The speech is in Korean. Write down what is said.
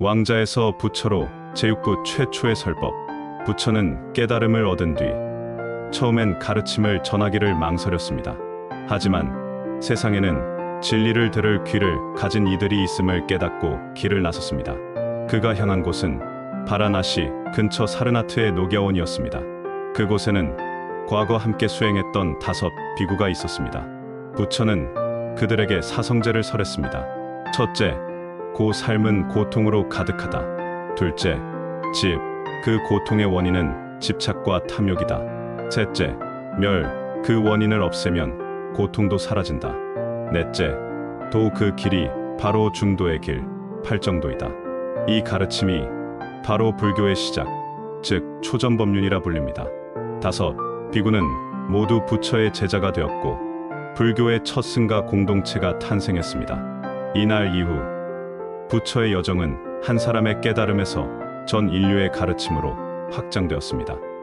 왕자에서 부처로 제육부 최초의 설법. 부처는 깨달음을 얻은 뒤 처음엔 가르침을 전하기를 망설였습니다. 하지만 세상에는 진리를 들을 귀를 가진 이들이 있음을 깨닫고 길을 나섰습니다. 그가 향한 곳은 바라나시 근처 사르나트의 녹야원이었습니다. 그곳에는 과거 함께 수행했던 다섯 비구가 있었습니다. 부처는 그들에게 사성제를 설했습니다. 첫째, 고 삶은 고통으로 가득하다. 둘째, 집, 그 고통의 원인은 집착과 탐욕이다. 셋째, 멸, 그 원인을 없애면 고통도 사라진다. 넷째, 도 그 길이 바로 중도의 길, 팔정도이다. 이 가르침이 바로 불교의 시작, 즉 초전법륜이라 불립니다. 다섯, 비구는 모두 부처의 제자가 되었고 불교의 첫 승가 공동체가 탄생했습니다. 이날 이후 부처의 여정은 한 사람의 깨달음에서 전 인류의 가르침으로 확장되었습니다.